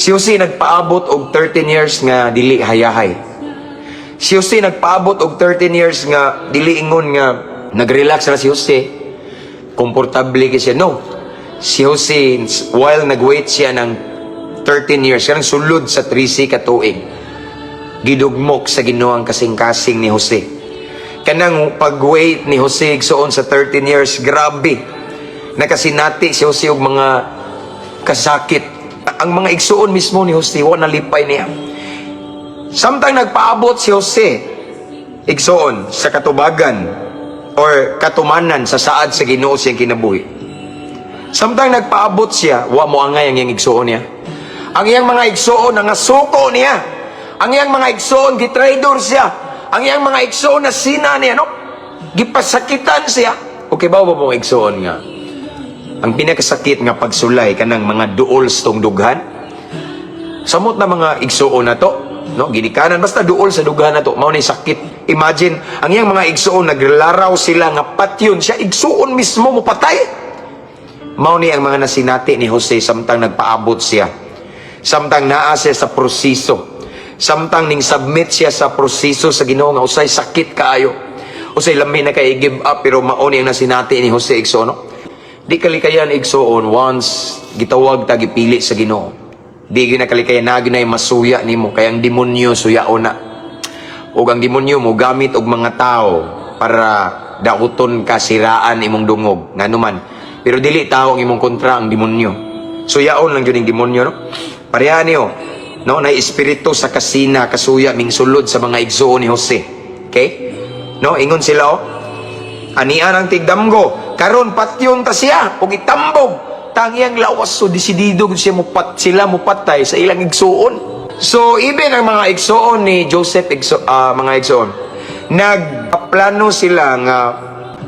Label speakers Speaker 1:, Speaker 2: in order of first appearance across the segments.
Speaker 1: Si Jose nagpaabot og 13 years nga dili hayahay. Si Jose nagpaabot og 13 years nga dili ingon nga nagrelax na si Jose. Komportable kay siya. No. Si Jose, while nag-wait siya ng 13 years, kanang sulod sa 3C katuig, gidugmok sa ginoang kasing-kasing ni Jose. Kanang pag-wait ni Jose igsoon sa 13 years, grabe. Nakasinati si Jose og mga kasakit. Ang mga igsoon mismo ni Jose, wa nalipay niya. Samtang nagpaabot si Jose, igsoon sa katubagan or katumanan sa saad sa Ginoo siyang kinabuhi. Samtang nagpaabot siya, wa mo angay ang iyang igsoon niya. Ang iyang mga igsoon nga suko niya. Ang iyang mga igsoon gitraidor siya. Ang iyang mga igsoon na sina niya, no? Gipasakitan siya. Okay ba ba mong igsoon nga? Ang pinakasakit nga pagsulay kanang mga duol tong dughan. Samot na mga igsoon na to, no? Ginikanan basta duol sa dughan na to, mao ni sakit. Imagine, ang iyang mga igsoon naglaraw sila nga patyon siya igsoon mismo mo patay. Mao ni ang mga nasinati ni Jose samtang nagpaabot siya. Samtang naa siya sa proseso. Samtang ning submit siya sa proseso sa Ginoo nga usay sakit kaayo. Usay lami na kay give up pero mao ni ang nasinati ni Jose Igsoon. Di kalikayan igsoon once gitawag ta gipili sa Ginoo. Di gyud na na masuya nimo kay ang demonyo suyaon na. Ug ang demonyo mo gamit og mga tao para dauton ka siraan imong dungog nganuman. Pero dili tao ang imong kontra ang demonyo. Suyaon lang gyud ang demonyo no. Pareha niyo no na espiritu sa kasina kasuya ming sulod sa mga igsoon ni Jose. Okay? No, ingon sila oh. Anian ang tigdamgo. Karon patyon ta siya ug itambog. Tangyang lawas so desidido siya mupat sila mupatay sa ilang igsoon. So even ang mga igsoon ni Joseph igso, ah, mga igsoon nagplano sila nga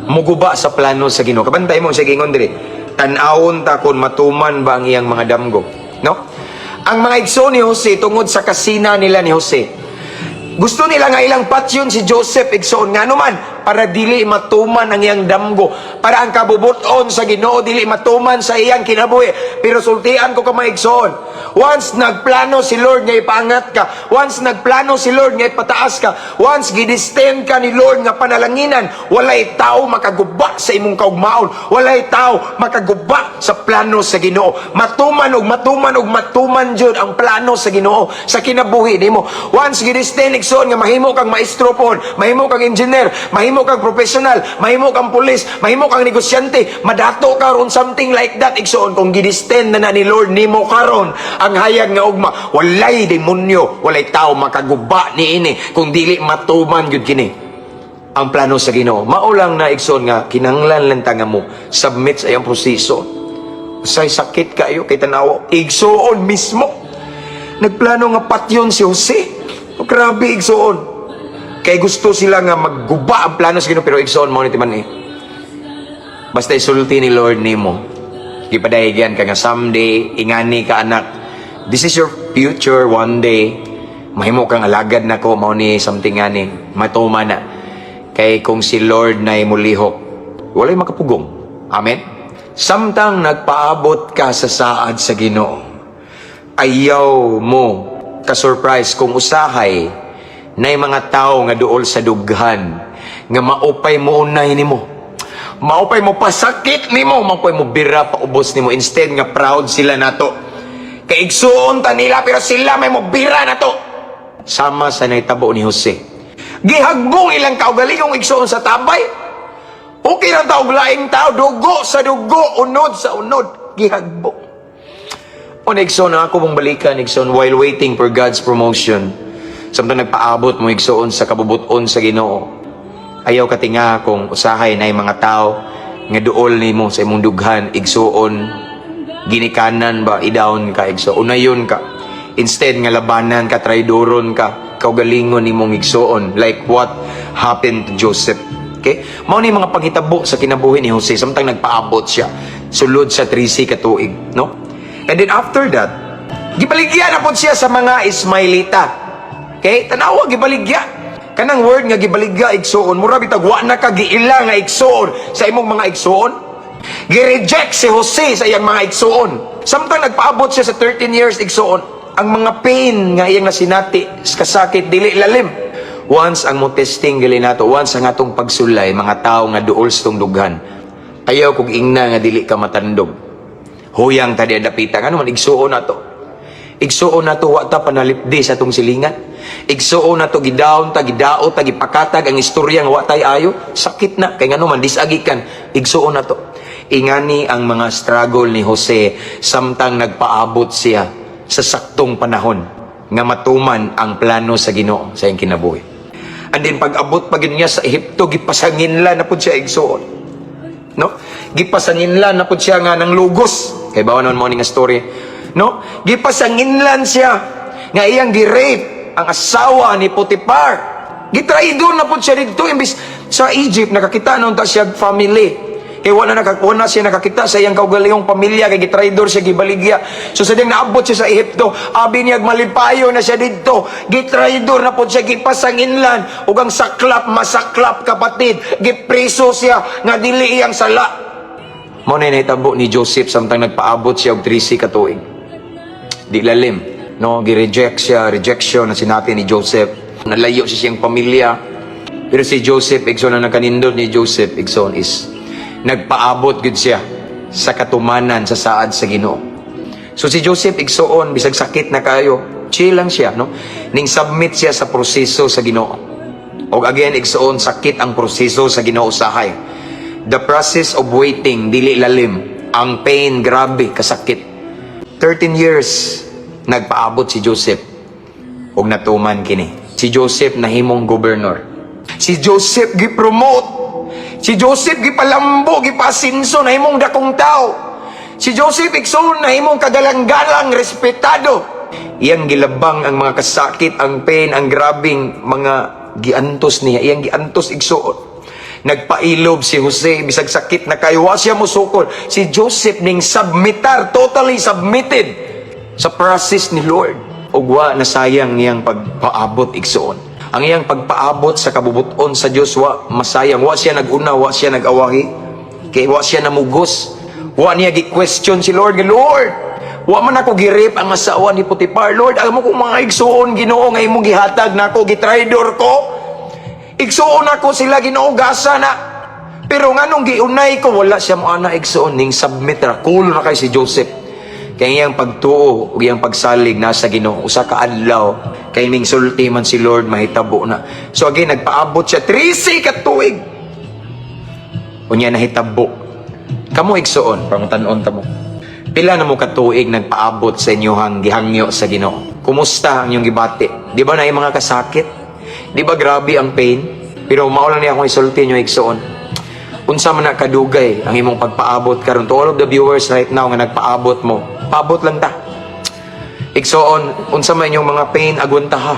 Speaker 1: muguba sa plano sa Ginoo. Kabantay mo sa gingon diri. Tan-awon ta kun matuman ba ang iyang mga damgo, no? Ang mga igsoon ni Jose tungod sa kasina nila ni Jose. Gusto nila nga ilang patyon si Joseph igsoon nga naman para dili matuman ang iyang damgo para ang kabubuton sa Ginoo dili matuman sa iyang kinabuhi. Pero sultian ko ka mga igsoon once nagplano si Lord nga ipaangat ka once nagplano si Lord nga ipataas ka once gidisten ka ni Lord nga panalanginan walay tao makaguba sa imong kaugmaon walay tao makaguba sa plano sa Ginoo. Matuman og matuman og matuman jud ang plano sa Ginoo sa kinabuhi nimo. Once gidisten igsoon nga mahimo kang maestro pon mahimo kang engineer mahimo kang professional mahimo kang pulis mahimo kang negosyante madato ka ron something like that. Igsoon kung gidisten na na ni Lord nimo karon. Ang hayag nga ugma walay demonyo walay tao makaguba ni ini kung dili matuman gyud kini. Ang plano sa Ginoo mao lang na igsoon nga kinanglan lang ta nga mo submit sa iyang proseso. Say sakit kayo kay tanaw igsoon mismo. Nagplano nga patyon si Jose. O grabe igsoon kay gusto sila nga magguba ang plano sa Ginoo pero igsoon mo ni timan eh. Basta isulti ni Lord nimo. Gipadayagyan ka nga someday ingani ka anak. This is your future one day. Mahimo kang alagad na ko mao ni something ngani matuma na. Kay kung si Lord na mulihok walay makapugong. Amen? Samtang nagpaabot ka sa saad sa Ginoo ayaw mo ka-surprise kung usahay na mga tao nga duol sa dughan nga maupay mo unay nimo. Maupay mo pasakit nimo maupay mo bira paubos nimo. Instead nga proud sila nato. Kay ta nila pero sila may mo bira nato. Sama sa naitabo ni Jose. Gihagbong ilang kaugalingong igsuon sa tabay. Okay ra taog laing tao dugo sa dugo unod sa unod gihagbong o Nixon, ako mong balikan, Nixon, while waiting for God's promotion, samtang nagpaabot mo, Nixon, sa kabubuton sa ginoo. Ayaw ka tinga kung usahay na mga tao nga duol ni mo sa imong dughan, igsuon, ginikanan ba, idown ka, igso, unayon ka. Instead nga labanan ka, traidoron ka, kaugalingon ni mong igsuon, like what happened to Joseph. Okay? Mao ni mga panghitabo sa kinabuhi ni Jose samtang nagpaabot siya sulod sa 3C katuig, no? And then after that, gibaligya na po siya sa mga Ismailita. Okay? Tanawa, gibaligya. Kanang word nga gibaligya igsoon, mura bitag wa na ka giila nga igsoon sa imong mga igsoon. Gi-reject si Jose sa iyang mga igsoon. Samtang nagpaabot siya sa 13 years igsoon, ang mga pain nga iyang nasinati kasakit dili lalim once ang mo testing gali nato once ang atong pagsulay mga tao nga duol sa dughan ayaw kog ingna nga dili ka matandog huyang tadi dapitan ano man igsuon nato igsuon nato wa ta panalipdi sa atong silingan igsuon nato gidaon ta gidaot ta gipakatag ang istorya nga wa tay ayo. Sakit na kay ngano man disagikan igsuon nato ingani ang mga struggle ni Jose samtang nagpaabot siya sa saktong panahon nga matuman ang plano sa Ginoo sa iyang kinabuhi. And then pag abot pa niya sa Ehipto gipasangin la na pud siya igsuon no? Gipasanginlan na pud siya nga ng lugos. Kay bawa naman mo nga story. No? Gipasanginlan siya nga iyang gi-rape ang asawa ni Potiphar. Gitraidor na pud siya dito imbis sa Egypt nakakita nun ta siya family. Kay wala na wala siya nakakita sa iyang kaugalingong pamilya kay gitraidor siya gibaligya. So sa naabot siya sa Ehipto abi niya malipayo na siya didto gitraidor na pud siya gipasanginlan. Ug ang saklap masaklap kapatid gipreso siya nga dili iyang sala. Mo na nahitabo ni Joseph samtang nagpaabot siya og 30 ka tuig. Di lalim no gi-reject siya rejection na sinati ni Joseph. Nalayo siya siyang pamilya. Pero si Joseph igsoon na nagkanindot ni Joseph igsoon is nagpaabot gud siya sa katumanan sa saad sa Ginoo. So si Joseph igsoon bisag sakit na kayo chill lang siya no? Ning submit siya sa proseso sa Ginoo. Og again igsoon sakit ang proseso sa Ginoo usahay the process of waiting dili lalim. Ang pain grabe kasakit. 13 years nagpaabot si Joseph. Ug natuman kini. Si Joseph nahimong gobernador si Joseph gi-promote. Si Joseph gipalambo gipasinso nahimong dakong tao. Si Joseph igsoon nahimong kagalang-galang respetado. Iyang gilabang ang mga kasakit ang pain ang grabing mga giantos niya. Iyang giantos igsuon Nagpailob si Jose, bisag sakit na kayo, siya musukol. Si Joseph ning submitar, totally submitted sa process ni Lord. Ug wa na sayang iyang pagpaabot igsuon. Ang iyang pagpaabot sa kabubuton sa Dios wa masayang. Wa siya naguna, wa siya nagawahi. Kay wa siya namugos. Wa niya gi-question si Lord, Lord, Wa man ako girip ang asawa ni Potiphar. Lord, alam mo kung mga igsuon Ginoo nga imong gihatag nako, gitraidor ko. Igsuon ako sila ginuugasa na. Pero nga nung giunay ko, wala siya mo ana igsuon ning submit ra. Cool na kay si Joseph. Kaya iyang pagtuo, ug iyang pagsalig nasa Ginoo usa ka adlaw kay ning sulti man si Lord mahitabo na. So again nagpaabot siya 13 ka tuig. Unya nahitabo. Kamo igsuon, pangutan-on ta mo. Pila na mo katuig nagpaabot sa inyohang gihangyo sa Ginoo. Kumusta ang inyong gibati? Di ba na mga kasakit? Di ba grabe ang pain? Pero maulan niya akong isulti nyo igsuon. Unsa man na kadugay ang imong pagpaabot karon to all of the viewers right now nga nagpaabot mo. Paabot lang ta. Igsuon, unsa man inyong mga pain agwanta ha.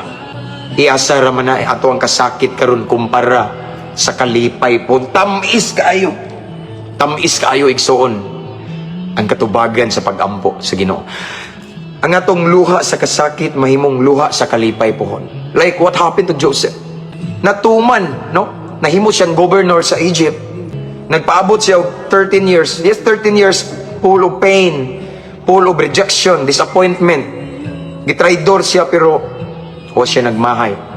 Speaker 1: Iasa ra man na ato ang kasakit karon kumpara sa kalipay po. Tamis kaayo. Tamis kaayo igsuon ang katubagan sa pagampo sa Ginoo. Ang atong luha sa kasakit mahimong luha sa kalipay pohon. Like what happened to Joseph? Natuman, no? Nahimo siyang governor sa Egypt. Nagpaabot siya og 13 years. Yes, 13 years full of pain, full of rejection, disappointment. Gitraidor siya pero wa siya nagmahay.